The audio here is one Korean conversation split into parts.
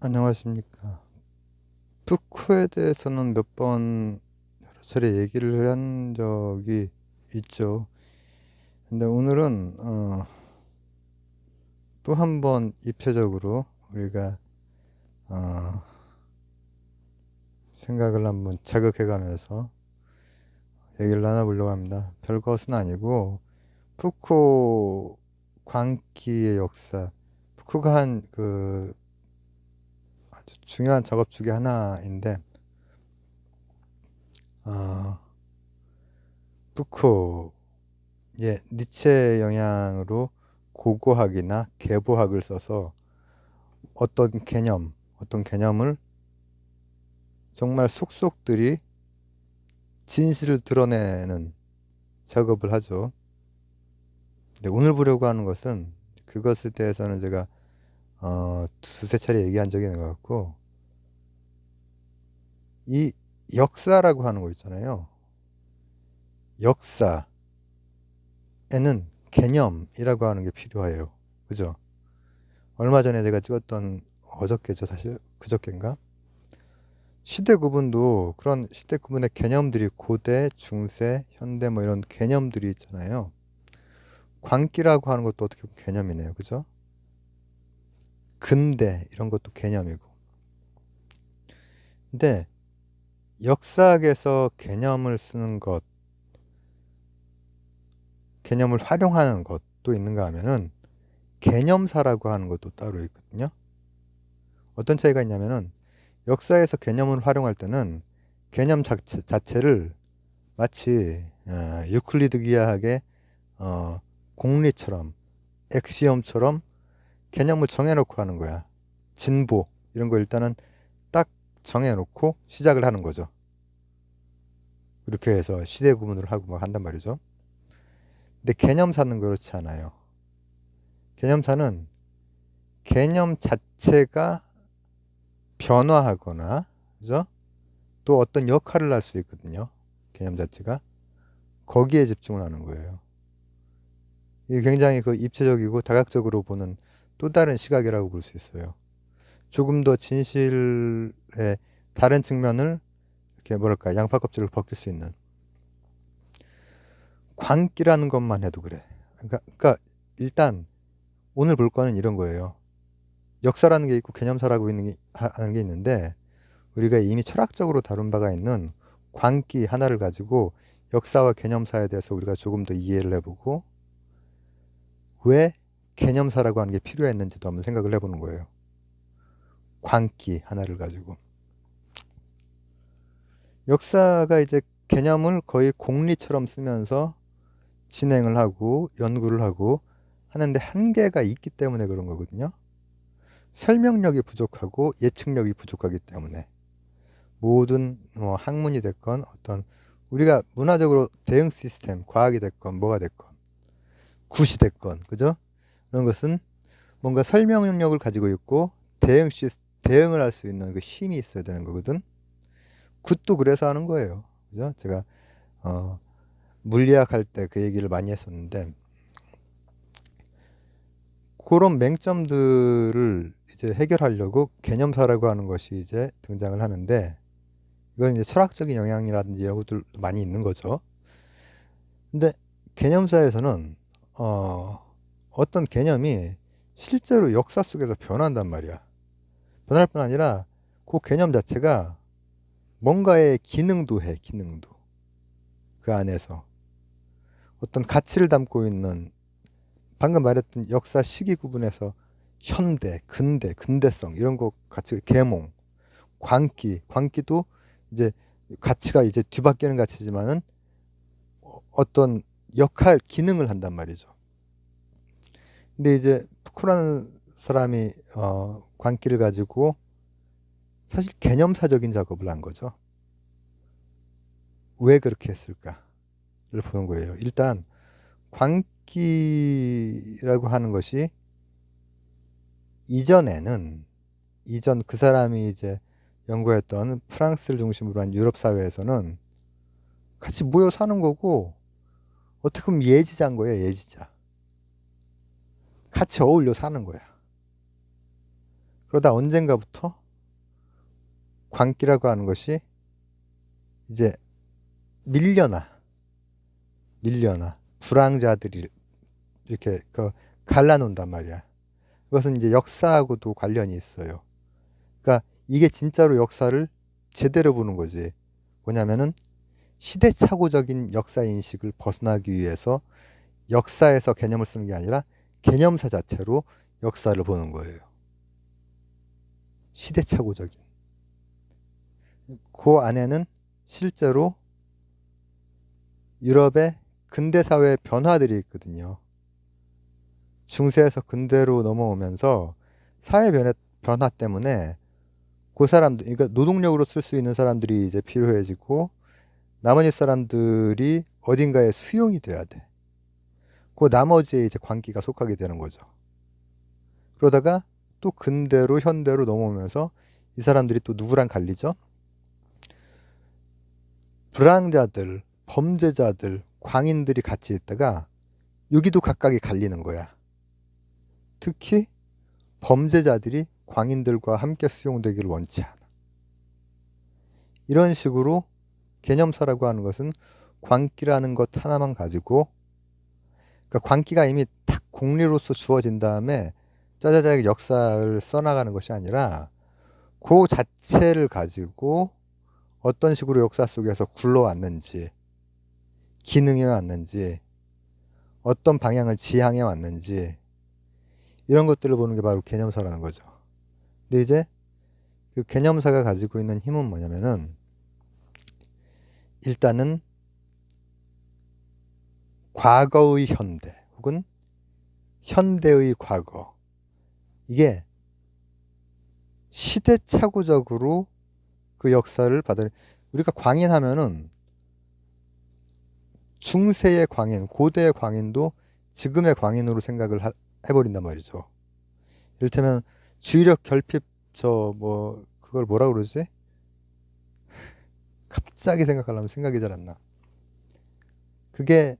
안녕하십니까. 푸크에 대해서는 몇 번 여러 차례 얘기를 한 적이 있죠. 근데 오늘은 어, 또 한 번 입체적으로 우리가 어, 생각을 한번 자극해가면서 얘기를 나눠보려고 합니다. 별것은 아니고 푸코 광기의 역사, 푸코가 한그 아주 중요한 작업 중에 하나인데 어, 푸코 예, 니체 영향으로 고고학이나 계보학을 써서 어떤 개념, 어떤 개념을 정말 속속들이 진실을 드러내는 작업을 하죠. 근데 오늘 보려고 하는 것은 그것에 대해서는 제가 어, 두세 차례 얘기한 적이 있는 것 같고 이 역사라고 하는 거 있잖아요. 역사에는 개념이라고 하는 게 필요해요. 그죠? 얼마 전에 제가 찍었던 어저께죠, 사실 그저께인가? 시대 구분도 그런 시대 구분의 개념들이 고대, 중세, 현대 뭐 이런 개념들이 있잖아요. 광기라고 하는 것도 어떻게 보면 개념이네요. 그죠? 근대 이런 것도 개념이고. 근데 역사학에서 개념을 쓰는 것, 개념을 활용하는 것도 있는가 하면은 개념사라고 하는 것도 따로 있거든요. 어떤 차이가 있냐면은 역사에서 개념을 활용할 때는 개념 자체, 자체를 마치 어, 유클리드 기하학의 어, 공리처럼 엑시엄처럼 개념을 정해놓고 하는 거야. 진보 이런 거 일단은 딱 정해놓고 시작을 하는 거죠. 이렇게 해서 시대 구분을 하고 막 한단 말이죠. 근데 개념사는 그렇지 않아요. 개념사는 개념 자체가 변화하거나 그죠? 또 어떤 역할을 할 수 있거든요. 개념 자체가 거기에 집중을 하는 거예요. 이게 굉장히 그 입체적이고 다각적으로 보는 또 다른 시각이라고 볼 수 있어요. 조금 더 진실의 다른 측면을 이렇게 뭐랄까 양파 껍질을 벗길 수 있는 광기라는 것만 해도 그래. 그러니까, 그러니까 일단 오늘 볼 거는 이런 거예요. 역사라는 게 있고 개념사라고 있는 게, 하는 게 있는데 우리가 이미 철학적으로 다룬 바가 있는 광기 하나를 가지고 역사와 개념사에 대해서 우리가 조금 더 이해를 해보고 왜 개념사라고 하는 게 필요했는지도 한번 생각을 해보는 거예요. 광기 하나를 가지고. 역사가 이제 개념을 거의 공리처럼 쓰면서 진행을 하고 연구를 하고 하는데 한계가 있기 때문에 그런 거거든요. 설명력이 부족하고 예측력이 부족하기 때문에 모든 뭐 학문이 됐건 어떤 우리가 문화적으로 대응 시스템, 과학이 됐건 뭐가 됐건 굿이 됐건 그죠? 그런 것은 뭔가 설명력을 가지고 있고 대응 시 대응을 할 수 있는 그 힘이 있어야 되는 거거든. 굿도 그래서 하는 거예요. 그죠? 제가 어, 물리학 할 때 그 얘기를 많이 했었는데 그런 맹점들을 이제 해결하려고 개념사라고 하는 것이 이제 등장을 하는데 이건 이제 철학적인 영향이라든지 이런 것들 많이 있는 거죠. 근데 개념사에서는 어, 어떤 개념이 실제로 역사 속에서 변한단 말이야. 변할 뿐 아니라 그 개념 자체가 뭔가의 기능도 해, 기능도. 그 안에서. 어떤 가치를 담고 있는 방금 말했던 역사 시기 구분에서 현대, 근대, 근대성 이런 거 같이 계몽, 광기, 광기도 이제 가치가 이제 뒤바뀌는 가치지만은 어떤 역할, 기능을 한단 말이죠. 근데 이제 푸크라는 사람이 어, 광기를 가지고 사실 개념사적인 작업을 한 거죠. 왜 그렇게 했을까를 보는 거예요. 일단 광기라고 하는 것이 이전에는 이전 그 사람이 이제 연구했던 프랑스를 중심으로 한 유럽 사회에서는 같이 모여 사는 거고 어떻게 보면 예지자인 거예요, 예지자. 같이 어울려 사는 거야. 그러다 언젠가부터 광기라고 하는 것이 이제 밀려나 밀려나 불황자들이 이렇게 그 갈라놓는단 말이야. 그것은 이제 역사하고도 관련이 있어요. 그러니까 이게 진짜로 역사를 제대로 보는 거지. 뭐냐면은 시대착오적인 역사 인식을 벗어나기 위해서 역사에서 개념을 쓰는 게 아니라 개념사 자체로 역사를 보는 거예요. 시대착오적인. 그 안에는 실제로 유럽의 근대 사회의 변화들이 있거든요. 중세에서 근대로 넘어오면서 사회 변화, 변화 때문에 그 사람들, 그러니까 노동력으로 쓸 수 있는 사람들이 이제 필요해지고 나머지 사람들이 어딘가에 수용이 돼야 돼. 그 나머지에 이제 광기가 속하게 되는 거죠. 그러다가 또 근대로 현대로 넘어오면서 이 사람들이 또 누구랑 갈리죠? 불황자들, 범죄자들, 광인들이 같이 있다가 여기도 각각이 갈리는 거야. 특히 범죄자들이 광인들과 함께 수용되기를 원치 않아. 이런 식으로 개념사라고 하는 것은 광기라는 것 하나만 가지고 그러니까 광기가 이미 탁 공리로서 주어진 다음에 짜자자하게 역사를 써나가는 것이 아니라 그 자체를 가지고 어떤 식으로 역사 속에서 굴러왔는지 기능해 왔는지 어떤 방향을 지향해 왔는지 이런 것들을 보는 게 바로 개념사라는 거죠. 근데 이제 그 개념사가 가지고 있는 힘은 뭐냐면은 일단은 과거의 현대 혹은 현대의 과거 이게 시대착오적으로 그 역사를 받을 우리가 광인하면은 중세의 광인, 고대의 광인도 지금의 광인으로 생각을 하, 해버린단 말이죠. 이를테면 주의력 결핍 저 뭐 그걸 뭐라 그러지? 갑자기 생각하려면 생각이 잘 안 나. 그게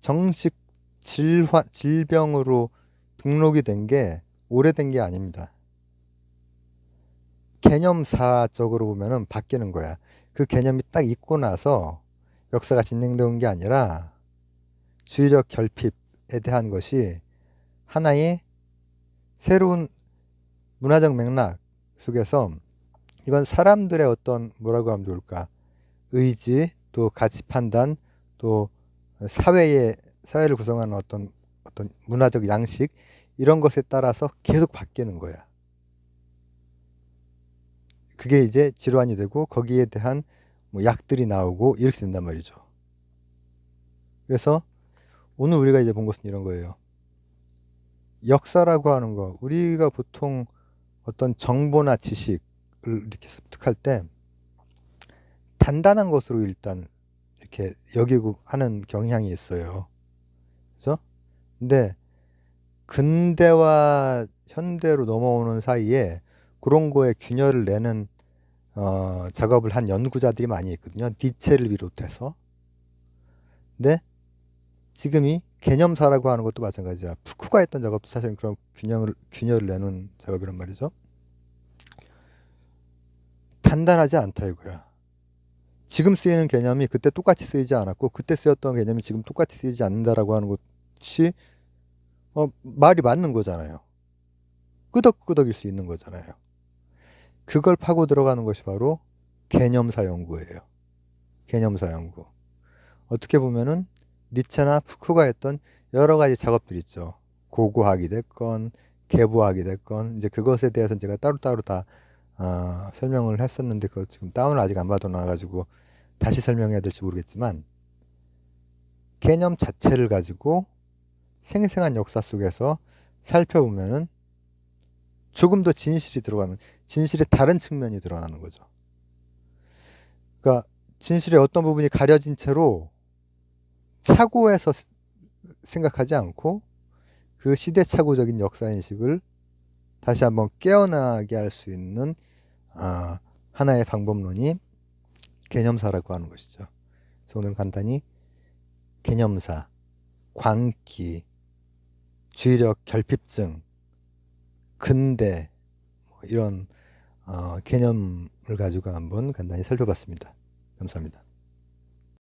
정식 질화, 질병으로 등록이 된 게 오래된 게 아닙니다. 개념사적으로 보면은 바뀌는 거야. 그 개념이 딱 있고 나서 역사가 진행되는 게 아니라 주의력 결핍에 대한 것이 하나의 새로운 문화적 맥락 속에서 이건 사람들의 어떤 뭐라고 하면 좋을까 의지 또 가치 판단 또 사회의 사회를 구성하는 어떤 어떤 문화적 양식 이런 것에 따라서 계속 바뀌는 거야. 그게 이제 질환이 되고 거기에 대한 뭐 약들이 나오고 이렇게 된단 말이죠. 그래서 오늘 우리가 이제 본 것은 이런 거예요. 역사라고 하는 거, 우리가 보통 어떤 정보나 지식을 이렇게 습득할 때 단단한 것으로 일단 이렇게 여기고 하는 경향이 있어요. 그죠? 근데 근대와 현대로 넘어오는 사이에 그런 거에 균열을 내는 어, 작업을 한 연구자들이 많이 있거든요. 니체를 비롯해서. 근데 지금이 개념사라고 하는 것도 마찬가지야. 푸쿠가 했던 작업도 사실은 그런 균형을, 균열을 내는 작업이란 말이죠. 단단하지 않다 이거야. 지금 쓰이는 개념이 그때 똑같이 쓰이지 않았고 그때 쓰였던 개념이 지금 똑같이 쓰이지 않는다라고 하는 것이 어, 말이 맞는 거잖아요. 끄덕끄덕일 수 있는 거잖아요. 그걸 파고 들어가는 것이 바로 개념사 연구예요. 개념사 연구. 어떻게 보면은 니체나 푸크가 했던 여러 가지 작업들이 있죠. 고고학이 됐건 개보학이 됐건 이제 그것에 대해서 제가 따로따로 다 어, 설명을 했었는데 그 지금 다운을 아직 안 받아놔가지고 다시 설명해야 될지 모르겠지만 개념 자체를 가지고 생생한 역사 속에서 살펴보면은 조금 더 진실이 들어가는 진실의 다른 측면이 드러나는 거죠. 그러니까 진실의 어떤 부분이 가려진 채로 착오해서 생각하지 않고 그 시대착오적인 역사 인식을 다시 한번 깨어나게 할 수 있는 아, 하나의 방법론이 개념사라고 하는 것이죠. 그래서 오늘 간단히 개념사, 광기, 주의력 결핍증, 근대, 뭐 이런 어, 개념을 가지고 한번 간단히 살펴봤습니다. 감사합니다.